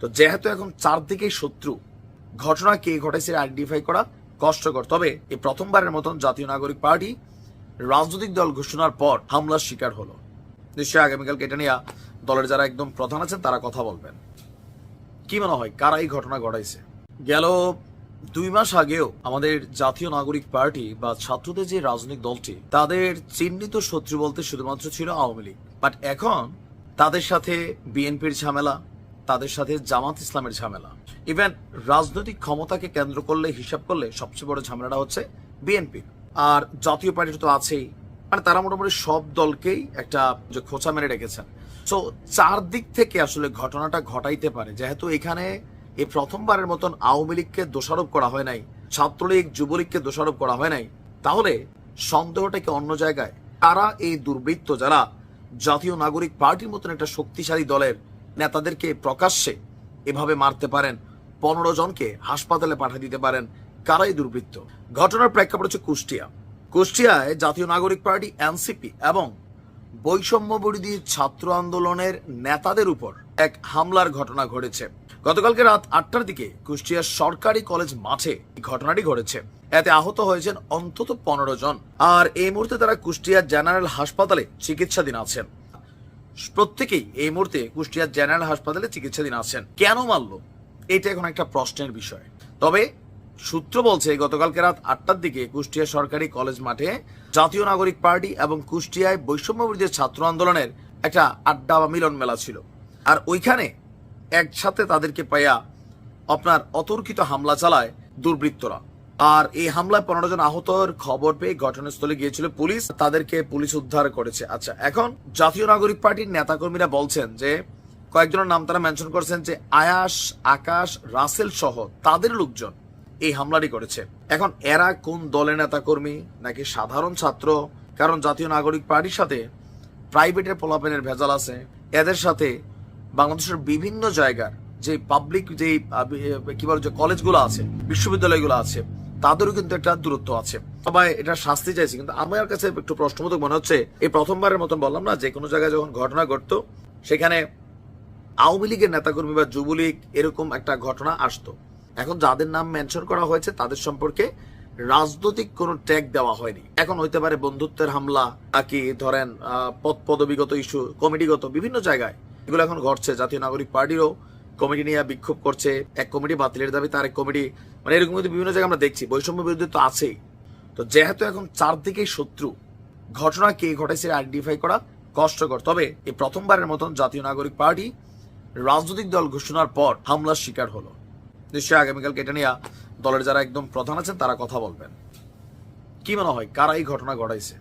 তো যেহেতু এখন চারদিকেই শত্রু, ঘটনা কে ঘটেছে আইডেন্টিফাই করা কষ্টকর। তবে এই প্রথমবারের মতন জাতীয় নাগরিক পার্টি রাজনৈতিক দল ঘোষণার পর হামলার শিকার হলো। নিশ্চয়ই আগামীকালকে এটা নিয়ে দলের যারা একদম প্রধান আছেন, তারা কথা বলবেন। কি মনে হয়, কারা এই ঘটনা ঘটাইছে? গেল দুই মাস আগেও আমাদের জাতীয় নাগরিক পার্টি বা ছাত্রদের যে রাজনৈতিক দলটি, তাদের চিহ্নিত শত্রু বলতে শুধুমাত্র ছিল আওয়ামী লীগ। বাট এখন তাদের সাথে বিএনপির ঝামেলা তাদের সাথে জামাত ইসলামের ঝামেলা। ইভেন রাজনৈতিক ক্ষমতাকে কেন্দ্র করলে, হিসাব করলে সবচেয়ে বড় ঝামেলাটা হচ্ছে বিএনপি আর জাতীয় পার্টি তো আছেই। মানে তারা মোটামুটি সব দলকেই একটা যে খোঁচা মেরে রেখেছেন। তো চারদিক থেকে আসলে ঘটনাটা ঘটাইতে পারে। যেহেতু এখানে এই প্রথমবারের মতন আওয়ামী লীগকে দোষারোপ করা হয় নাই, ছাত্রলীগ, যুবলীগকে দোষারোপ করা হয় নাই, তাহলে সন্দেহটাকে অন্য জায়গায়? তারা এই দুর্বৃত্ত যারা জাতীয় নাগরিক পার্টির মতন একটা শক্তিশালী দলের নেতাদেরকে প্রকাশ্যে এভাবে মারতে পারেন। পনেরো জনকে হাসপাতালে পাঠিয়ে দিতে পারেন। কারাই দুর্বৃত্ত। ঘটনার প্রেক্ষাপট হচ্ছে কুষ্টিয়া। কুষ্টিয়ায় জাতীয় নাগরিক পার্টি, এনসিপি এবং বৈষম্য বিরোধী ছাত্র আন্দোলনের নেতাদের উপর এক হামলার ঘটনা ঘটেছে। গতকালকে রাত আটটার দিকে কুষ্টিয়ার সরকারি কলেজ মাঠে ঘটনাটি ঘটেছে। এতে আহত হয়েছেন অন্তত পনেরো জন। আর এই মুহূর্তে তারা কুষ্টিয়ার জেনারেল হাসপাতালে চিকিৎসাধীন আছেন। প্রত্যেকেই এই মুহূর্তে কুষ্টিয়ার জেনারেল হাসপাতালে চিকিৎসাধীন আছেন। কেন মারলো? এটা এখন একটা প্রশ্নের বিষয়। তবে সূত্র বলছে, গতকালকে রাত আটটার দিকে কুষ্টিয়া সরকারি কলেজ মাঠে জাতীয় নাগরিক পার্টি এবং কুষ্টিয়ায় বৈষম্য বিরোধী ছাত্র আন্দোলনের একটা আড্ডা বা মিলন মেলা ছিল। আর ওইখানে একসাথে তাদেরকে পাইয়া আপনার অতর্কিত হামলা চালায় দুর্বৃত্তরা। আর এই হামলায় পনেরো জন আহতর খবর পেয়ে ঘটনাস্থলে গিয়েছিল পুলিশ। তাদেরকে পুলিশ উদ্ধার করেছে। আচ্ছা এখন জাতীয় নাগরিক পার্টির নেতাকর্মীরা বলছেন যে, কয়েকজনের নাম তারা মেনশন করেছেন যে, আয়াস, আকাশ, রাসেল সহ তাদের লোকজন এই হামলাটি করেছে। এখন এরা কোন দলের নেতাকর্মী নাকি সাধারণ ছাত্র? কারণ জাতীয় নাগরিক পার্টির সাথে প্রাইভেটের পোলাপেনের ভেজাল আছে। এদের সাথে বাংলাদেশের বিভিন্ন জায়গার যে পাবলিক যে কি বলে যে কলেজগুলো আছে, বিশ্ববিদ্যালয়গুলো আছে তাদেরও কিন্তু একটা দূরত্ব আছে। সবাই এটা শাস্তি চাইছে, কিন্তু আমার কাছে একটু প্রশ্নবোধক মনে হচ্ছে, এই প্রথমবারের মতন বললাম না যে কোনো জায়গায় যখন ঘটনা ঘটতো, সেখানে আওয়ামী লীগের নেতাকর্মী বা যুবলীগ এরকম একটা ঘটনা আসতো। এখন যাদের নাম মেনশন করা হয়েছে, তাদের সম্পর্কে রাজনৈতিক কোনো ট্যাগ দেওয়া হয়নি। এখন হইতে পারে বন্ধুত্বের হামলা, নাকি ধরেন পদ পদবিগত ইস্যু, কমিটিগত বিভিন্ন জায়গায় এগুলো এখন ঘটছে। জাতীয় নাগরিক পার্টিরও কমিটি নিয়ে বিক্ষোভ করছে, এক কমিটি বাতিলের দাবি, তার এক কমিটি মানে এরকম কিন্তু বিভিন্ন জায়গায় আমরা দেখছি বৈষম্য বিরুদ্ধে তো আছেই। তো যেহেতু এখন চারদিকেই শত্রু, ঘটনা কে ঘটেছে আইডেন্টিফাই করা কষ্টকর। তবে এই প্রথমবারের মতন জাতীয় নাগরিক পার্টি রাজনৈতিক দল ঘোষণার পর হামলার শিকার হলো। নিশ্চয়ই আগামীকালকে এটা নিয়ে দলের যারা একদম প্রধান আছেন, তারা কথা বলবেন। কি মনে হয়, কারা এই ঘটনা ঘটাইছে?